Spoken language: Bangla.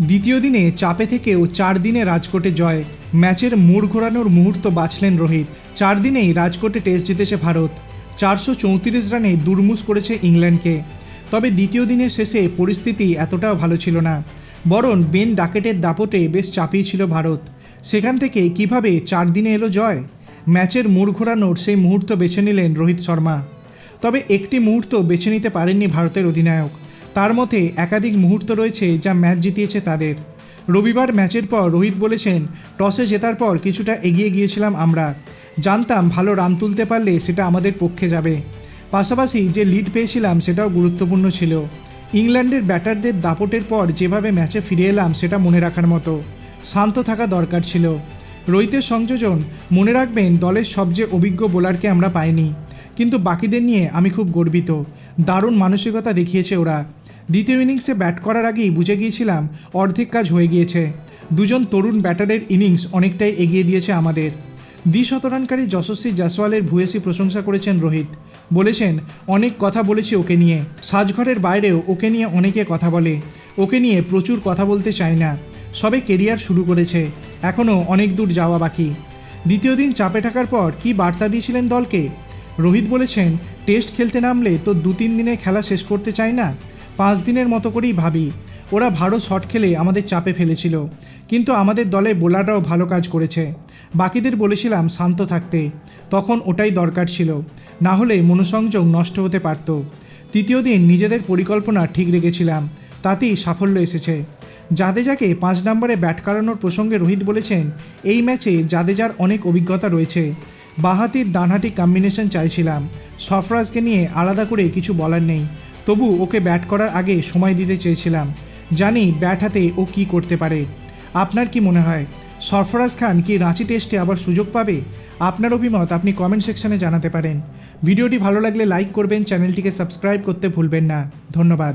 দ্বিতীয় দিনে চাপে থেকেও চার দিনে রাজকোটে জয়। ম্যাচের মোড় ঘোরানোর মুহূর্ত বাঁচলেন রোহিত। চার দিনেই রাজকোটে টেস্ট জিতেছে ভারত। চারশো চৌত্রিশ রানে দুর্মুস করেছে ইংল্যান্ডকে। তবে দ্বিতীয় দিনের শেষে পরিস্থিতি এতটাও ভালো ছিল না। বরং বেন ডাকেটের দাপটে বেশ চাপিয়ে ছিল ভারত। সেখান থেকে কীভাবে চার দিনে এলো জয়? ম্যাচের মোড় ঘোরানোর সেই মুহূর্ত বেছে নিলেন রোহিত শর্মা। তবে একটি মুহূর্ত বেছে নিতে পারেননি ভারতের অধিনায়ক। তার মতে একাধিক মুহূর্ত রয়েছে যা ম্যাচ জিতিয়েছে তাদের। রবিবার ম্যাচের পর রোহিত বলেছেন, টসে জেতার পর কিছুটা এগিয়ে গিয়েছিলাম আমরা। জানতাম ভালো রান তুলতে পারলে সেটা আমাদের পক্ষে যাবে। পাশাপাশি যে লিড পেয়েছিলাম সেটাও গুরুত্বপূর্ণ ছিল। ইংল্যান্ডের ব্যাটারদের দাপটের পর যেভাবে ম্যাচে ফিরে এলাম সেটা মনে রাখার মতো। শান্ত থাকা দরকার ছিল। রোহিতের সংযোজন, মনে রাখবেন, দলের সবচেয়ে অভিজ্ঞ বোলারকে আমরা পাইনি। কিন্তু বাকিদের নিয়ে আমি খুব গর্বিত। দারুণ মানসিকতা দেখিয়েছে ওরা। দ্বিতীয় ইনিংসে ব্যাট করার আগেই বুঝে গিয়েছিলাম অর্ধেক কাজ হয়ে গিয়েছে। দুজন তরুণ ব্যাটারের ইনিংস অনেকটাই এগিয়ে দিয়েছে আমাদের। দ্বিশতরানকারী যশস্বী জাসওয়ালের ভূয়সী প্রশংসা করেছেন রোহিত। বলেছেন, অনেক কথা বলেছি ওকে নিয়ে। সাজঘরের বাইরেও ওকে নিয়ে অনেকে কথা বলে। ওকে নিয়ে প্রচুর কথা বলতে চায় না। সবে কেরিয়ার শুরু করেছে। এখনও অনেক দূর যাওয়া বাকি। দ্বিতীয় দিন চাপে থাকার পর কি বার্তা দিয়েছিলেন দলকে? রোহিত বলেছেন, টেস্ট খেলতে নামলে তো দু তিন দিনে খেলা শেষ করতে চাই না। পাঁচ দিনের মতো করেই ভাবি, ওরা ভালো শট খেলে আমাদের চাপে ফেলেছিল। কিন্তু আমাদের দলে বোলাররাও ভালো কাজ করেছে। বাকিদের বলেছিলাম শান্ত থাকতে। তখন ওটাই দরকার ছিল। না হলে মনোসংযোগ নষ্ট হতে পারত। তৃতীয় দিন নিজেদের পরিকল্পনা ঠিক রেখেছিলাম। তাতেই সাফল্য এসেছে। জাদেজাকে পাঁচ নম্বরে ব্যাট করানোর প্রসঙ্গে রোহিত বলেছেন, এই ম্যাচে জাদেজার অনেক অভিজ্ঞতা রয়েছে। বাঁহাতির ডানহাটি কম্বিনেশন চাইছিলাম। সফরাজকে নিয়ে আলাদা করে কিছু বলার নেই। তবু ওকে ব্যাট করার আগে সময় দিতে চেয়েছিলাম। জানি ব্যাট হাতে ও কি করতে পারে। আপনার কি মনে হয়? সরফরাজ খান কি রাঁচি টেস্টে আবার সুযোগ পাবে? আপনার অভিমত আপনি কমেন্ট সেকশনে জানাতে পারেন। ভিডিওটি ভালো লাগলে লাইক করবেন, চ্যানেলটিকে সাবস্ক্রাইব করতে ভুলবেন না। ধন্যবাদ।